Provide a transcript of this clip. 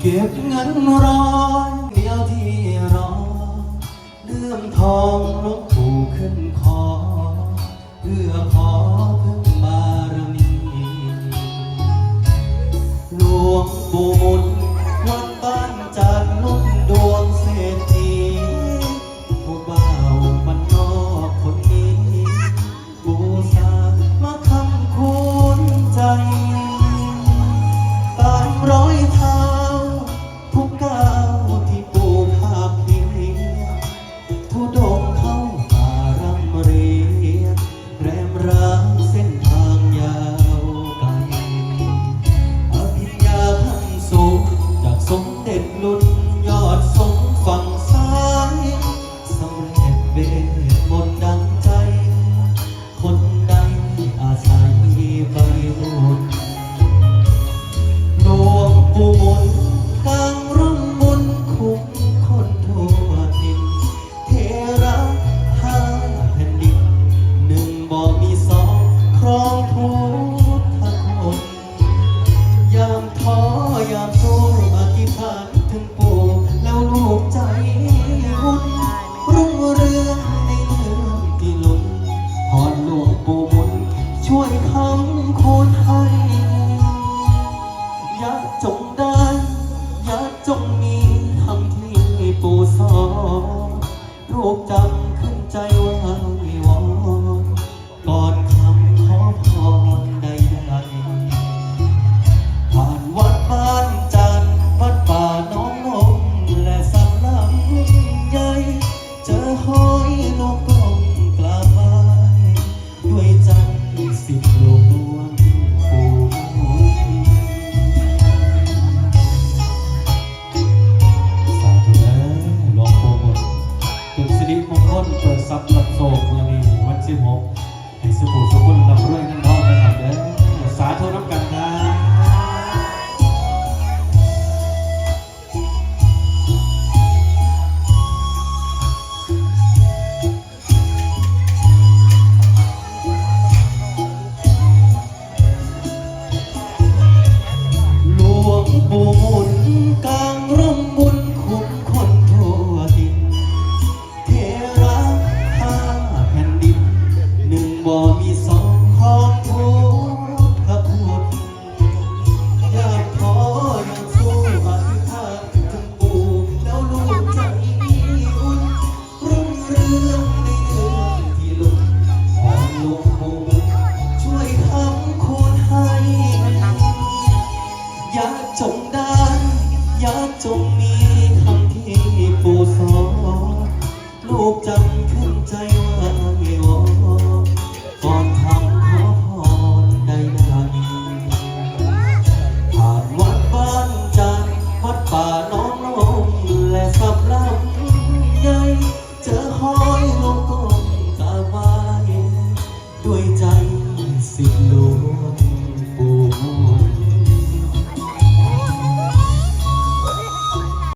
เก็บเงินร้อยเดียวที่รอเลื่อมทองลง กจำ รับรับโศกมือนี้วันที่หกที่สบู่สกุนลำเรื่อยนั่งร้อกันหนักเด้อสาธุรับกันนะ